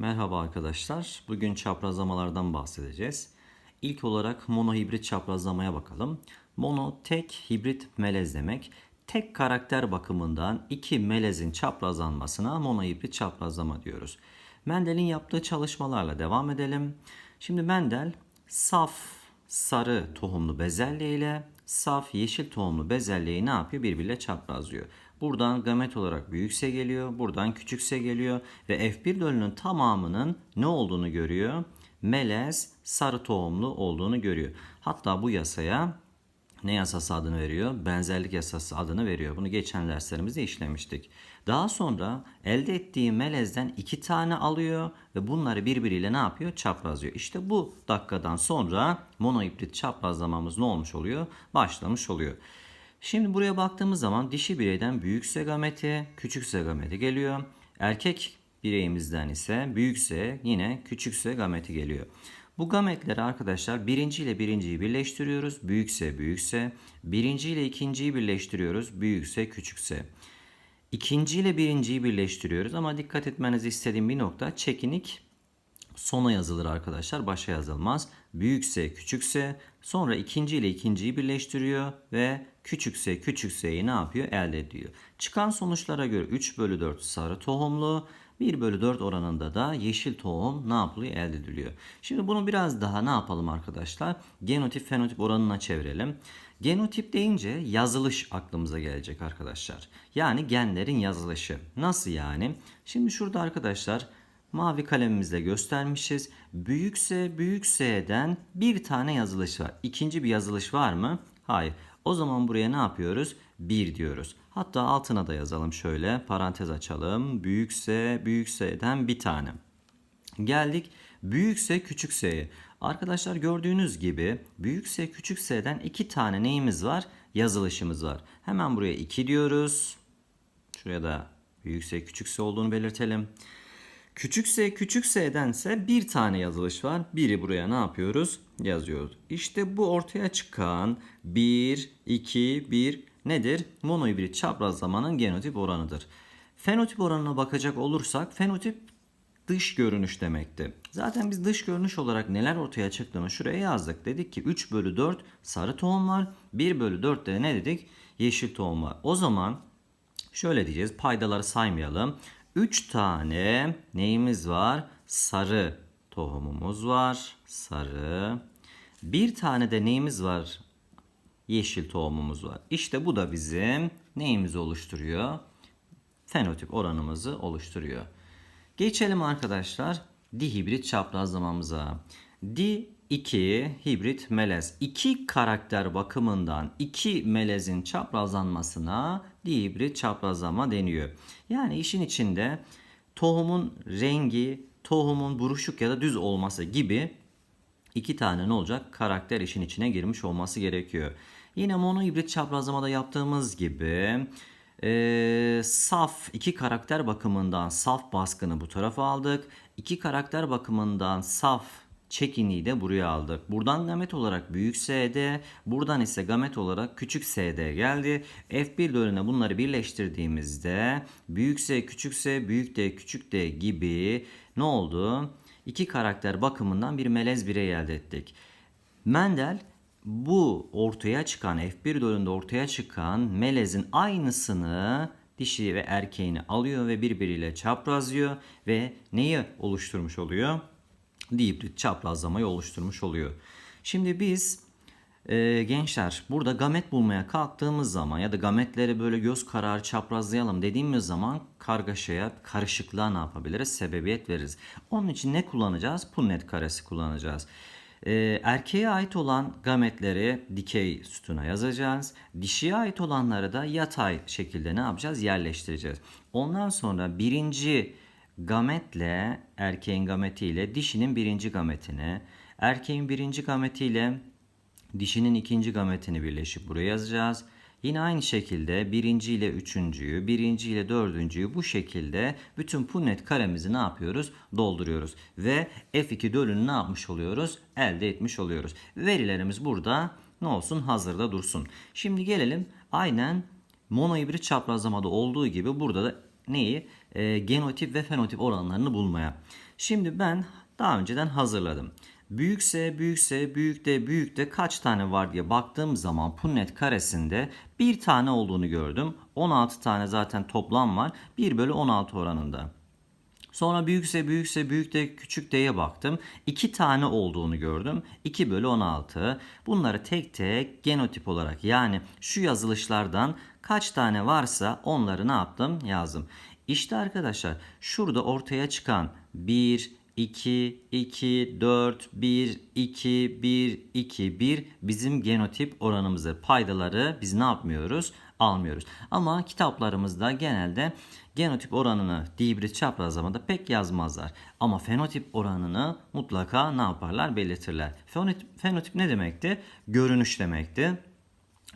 Merhaba arkadaşlar. Bugün çaprazlamalardan bahsedeceğiz. İlk olarak monohibrit çaprazlamaya bakalım. Mono tek, hibrit melez demek. Tek karakter bakımından iki melezin çaprazlanmasına monohibrit çaprazlama diyoruz. Mendel'in yaptığı çalışmalarla devam edelim. Şimdi Mendel saf sarı tohumlu bezelye ile saf yeşil tohumlu bezelyeyi ne yapıyor? Birbiriyle çaprazlıyor. Buradan gamet olarak büyükse geliyor, buradan küçükse geliyor ve F1 dölünün tamamının ne olduğunu görüyor? Melez sarı tohumlu olduğunu görüyor. Hatta bu yasaya ne yasası adını veriyor? Benzerlik yasası adını veriyor. Bunu geçen derslerimizde işlemiştik. Daha sonra elde ettiği melezden iki tane alıyor ve bunları birbiriyle ne yapıyor? Çaprazlıyor. İşte bu dakikadan sonra monohibrit çaprazlamamız ne olmuş oluyor? Başlamış oluyor. Şimdi buraya baktığımız zaman dişi bireyden büyükse gameti, küçükse gameti geliyor. Erkek bireyimizden ise büyükse yine küçükse gameti geliyor. Bu gametleri arkadaşlar birinci ile birinciyi birleştiriyoruz. Büyükse büyükse. Birinci ile ikinciyi birleştiriyoruz. Büyükse küçükse. İkinci ile birinciyi birleştiriyoruz ama dikkat etmenizi istediğim bir nokta çekinik sona yazılır arkadaşlar. Başa yazılmaz. Büyükse küçükse sonra ikinci ile ikinciyi birleştiriyor ve küçükse küçükseyi ne yapıyor? Elde ediyor. Çıkan sonuçlara göre 3 bölü 4 sarı tohumlu 1 bölü 4 oranında da yeşil tohum ne yapılıyor? Elde ediliyor. Şimdi bunu biraz daha ne yapalım arkadaşlar? Genotip fenotip oranına çevirelim. Genotip deyince yazılış aklımıza gelecek arkadaşlar. Yani genlerin yazılışı. Nasıl yani? Şimdi şurada arkadaşlar mavi kalemimizle göstermişiz. Büyükse büyükse'den bir tane yazılış var. İkinci bir yazılış var mı? Hayır. O zaman buraya ne yapıyoruz? 1 diyoruz. Hatta altına da yazalım şöyle parantez açalım. Büyükse büyükse'den bir tane. Geldik büyükse küçükse'ye. Arkadaşlar gördüğünüz gibi büyükse küçükse'den iki tane neyimiz var? Yazılışımız var. Hemen buraya 2 diyoruz. Şuraya da büyükse küçükse olduğunu belirtelim. Küçükse küçükse'dense bir tane yazılış var. Biri buraya ne yapıyoruz? Yazıyoruz. İşte bu ortaya çıkan 1, 2, 1 nedir? Monohibrit çaprazlamanın genotip oranıdır. Fenotip oranına bakacak olursak fenotip dış görünüş demekti. Zaten biz dış görünüş olarak neler ortaya çıktığını şuraya yazdık. Dedik ki 3 bölü 4 sarı tohum var. 1 bölü 4 de ne dedik? Yeşil tohum var. O zaman şöyle diyeceğiz. Paydaları saymayalım. 3 tane neyimiz var? Sarı tohumumuz var. Sarı. Bir tane de neyimiz var? Yeşil tohumumuz var. İşte bu da bizim neyimizi oluşturuyor? Fenotip oranımızı oluşturuyor. Geçelim arkadaşlar dihibrit çaprazlamamıza. Di 2 hibrit melez. İki karakter bakımından iki melezin çaprazlanmasına dihibrit çaprazlama deniyor. Yani işin içinde tohumun rengi, tohumun buruşuk ya da düz olması gibi iki tane ne olacak? Karakter işin içine girmiş olması gerekiyor. Yine monohibrit çaprazlamada yaptığımız gibi e, saf iki karakter bakımından saf baskını bu tarafa aldık. İki karakter bakımından saf çekiniyi de buraya aldık. Buradan gamet olarak büyük SD, buradan ise gamet olarak küçük SD geldi. F1 bölüne bunları birleştirdiğimizde büyük S, küçük S, büyük D, küçük D gibi ne oldu? İki karakter bakımından bir melez birey elde ettik. Mendel bu ortaya çıkan F1 bölümünde ortaya çıkan melezin aynısını dişi ve erkeğini alıyor ve birbiriyle çaprazlıyor ve neyi oluşturmuş oluyor? Dihibrit çaprazlamayı oluşturmuş oluyor. Şimdi biz e, gençler burada gamet bulmaya kalktığımız zaman ya da gametleri böyle göz kararı çaprazlayalım dediğimiz zaman kargaşaya, karışıklığa ne yapabiliriz? Sebebiyet veririz. Onun için ne kullanacağız? Punnett karesi kullanacağız. E, erkeğe ait olan gametleri dikey sütuna yazacağız. Dişiye ait olanları da yatay şekilde ne yapacağız? Yerleştireceğiz. Ondan sonra birinci gametle erkeğin gametiyle dişinin birinci gametini, erkeğin birinci gametiyle dişinin ikinci gametini birleşip buraya yazacağız. Yine aynı şekilde birinci ile üçüncüyü, birinci ile dördüncüyü bu şekilde bütün punnet karemizi ne yapıyoruz? Dolduruyoruz. Ve F2 dölünü ne yapmış oluyoruz? Elde etmiş oluyoruz. Verilerimiz burada ne olsun? Hazırda dursun. Şimdi gelelim aynen monohibrit çaprazlamada olduğu gibi burada da neyi? E, genotip ve fenotip oranlarını bulmaya. Şimdi ben daha önceden hazırladım. Büyükse büyükse büyükte büyükte kaç tane var diye baktığım zaman Punnet karesinde bir tane olduğunu gördüm. 16 tane zaten toplam var. 1 bölü 16 oranında. Sonra büyükse büyükse büyükte küçük d'ye baktım. 2 tane olduğunu gördüm. 2 bölü 16. Bunları tek tek genotip olarak yani şu yazılışlardan kaç tane varsa onları ne yaptım yazdım. İşte arkadaşlar şurada ortaya çıkan 1, 2, 2, 4, 1, 2, 1, 2, 1 bizim genotip oranımızdır. Paydaları biz ne yapmıyoruz? Almıyoruz. Ama kitaplarımızda genelde genotip oranını dihibrit çaprazlamada pek yazmazlar. Ama fenotip oranını mutlaka ne yaparlar? Belirtirler. Fenotip, fenotip ne demekti? Görünüş demekti.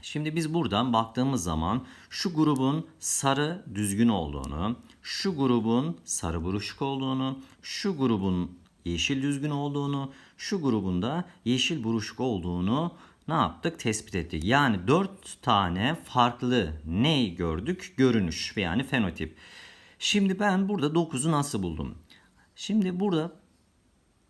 Şimdi biz buradan baktığımız zaman şu grubun sarı düzgün olduğunu, şu grubun sarı buruşuk olduğunu, şu grubun yeşil düzgün olduğunu, şu grubun da yeşil buruşuk olduğunu ne yaptık? Tespit ettik. Yani dört tane farklı ne gördük? Görünüş yani fenotip. Şimdi ben burada 9'u nasıl buldum? Şimdi burada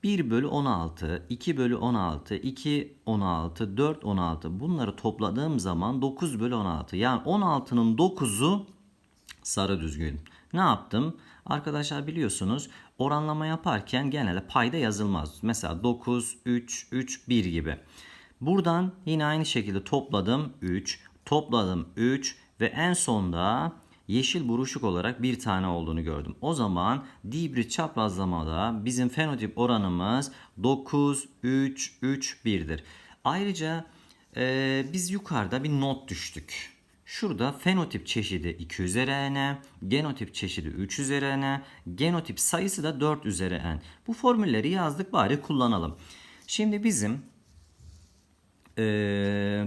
1 bölü 16, 2 bölü 16, 2 16, 4 16 bunları topladığım zaman 9 bölü 16. Yani 16'nın 9'u sarı düzgün. Ne yaptım? Arkadaşlar biliyorsunuz oranlama yaparken genelde payda yazılmaz. Mesela 9, 3, 3, 1 gibi. Buradan yine aynı şekilde topladım 3, topladım 3 ve en sonda yeşil buruşuk olarak bir tane olduğunu gördüm. O zaman dibrit çaprazlamada bizim fenotip oranımız 9, 3, 3, 1'dir. Ayrıca e, biz yukarıda bir not düştük. Şurada fenotip çeşidi 2 üzeri n, genotip çeşidi 3 üzeri n, genotip sayısı da 4 üzeri n. Bu formülleri yazdık bari kullanalım. Şimdi bizim e,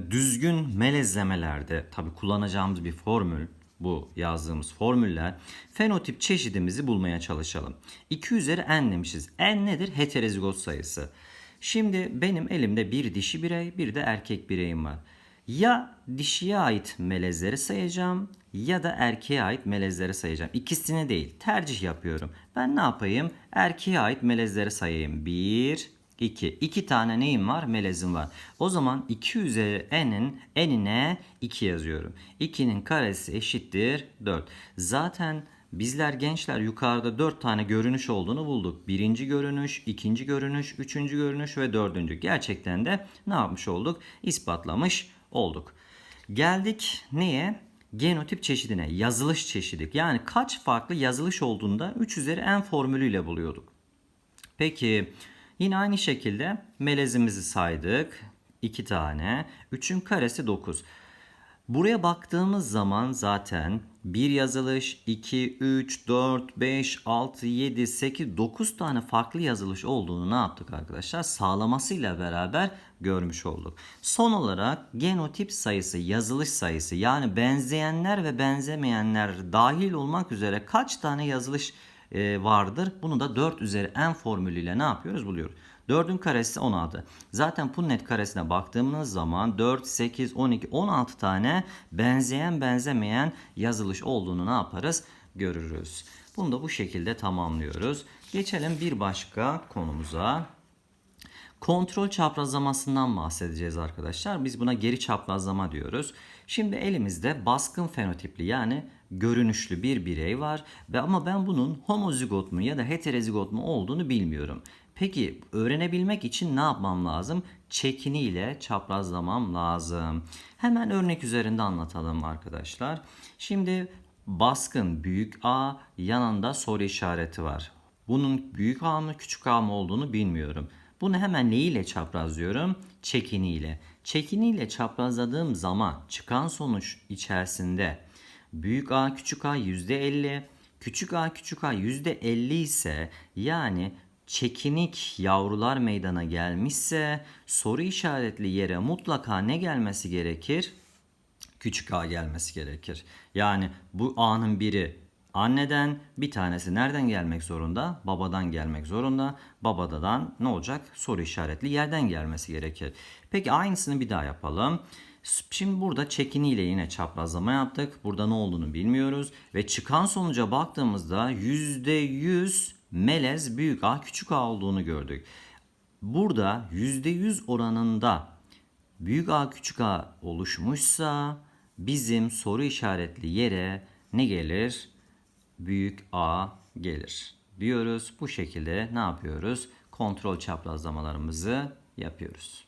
düzgün melezlemelerde tabi kullanacağımız bir formül bu yazdığımız formüller fenotip çeşidimizi bulmaya çalışalım. 2 üzeri n demişiz. N nedir? Heterozigot sayısı. Şimdi benim elimde bir dişi birey bir de erkek bireyim var. Ya dişiye ait melezleri sayacağım ya da erkeğe ait melezleri sayacağım. İkisini değil tercih yapıyorum. Ben ne yapayım? Erkeğe ait melezleri sayayım. 1, 2. 2 tane neyim var? Melezim var. O zaman 2 üzeri n'in n'ine 2 yazıyorum. 2'nin karesi eşittir 4. Zaten bizler gençler yukarıda 4 tane görünüş olduğunu bulduk. Birinci görünüş, ikinci görünüş, üçüncü görünüş ve dördüncü. Gerçekten de ne yapmış olduk? İspatlamış olduk. Geldik neye? Genotip çeşidine, yazılış çeşidi. Yani kaç farklı yazılış olduğunda 3 üzeri n formülüyle buluyorduk. Peki Yine aynı şekilde melezimizi saydık. 2 tane. 3'ün karesi 9. Buraya baktığımız zaman zaten bir yazılış 2, 3, 4, 5, 6, 7, 8, 9 tane farklı yazılış olduğunu ne yaptık arkadaşlar? Sağlamasıyla beraber görmüş olduk. Son olarak genotip sayısı, yazılış sayısı yani benzeyenler ve benzemeyenler dahil olmak üzere kaç tane yazılış e, vardır. Bunu da 4 üzeri n formülüyle ne yapıyoruz? Buluyoruz. 4'ün karesi 16. Zaten Punnet karesine baktığımız zaman 4, 8, 12, 16 tane benzeyen benzemeyen yazılış olduğunu ne yaparız? Görürüz. Bunu da bu şekilde tamamlıyoruz. Geçelim bir başka konumuza. Kontrol çaprazlamasından bahsedeceğiz arkadaşlar. Biz buna geri çaprazlama diyoruz. Şimdi elimizde baskın fenotipli yani görünüşlü bir birey var ve ama ben bunun homozigot mu ya da heterozigot mu olduğunu bilmiyorum. Peki öğrenebilmek için ne yapmam lazım? Çekini ile çaprazlamam lazım. Hemen örnek üzerinde anlatalım arkadaşlar. Şimdi baskın büyük A yanında soru işareti var. Bunun büyük A mı küçük A mı olduğunu bilmiyorum. Bunu hemen neyiyle çaprazlıyorum? Çekiniyle. Çekiniyle çaprazladığım zaman çıkan sonuç içerisinde büyük A küçük A %50, küçük A küçük A %50 ise yani çekinik yavrular meydana gelmişse soru işaretli yere mutlaka ne gelmesi gerekir? Küçük a gelmesi gerekir. Yani bu a'nın biri anneden bir tanesi nereden gelmek zorunda? Babadan gelmek zorunda. Babadan ne olacak? Soru işaretli yerden gelmesi gerekir. Peki aynısını bir daha yapalım. Şimdi burada çekini ile yine çaprazlama yaptık. Burada ne olduğunu bilmiyoruz. Ve çıkan sonuca baktığımızda %100 melez büyük A küçük A olduğunu gördük. Burada %100 oranında büyük A küçük A oluşmuşsa bizim soru işaretli yere ne gelir? Büyük A gelir diyoruz. Bu şekilde ne yapıyoruz? Kontrol çaprazlamalarımızı yapıyoruz.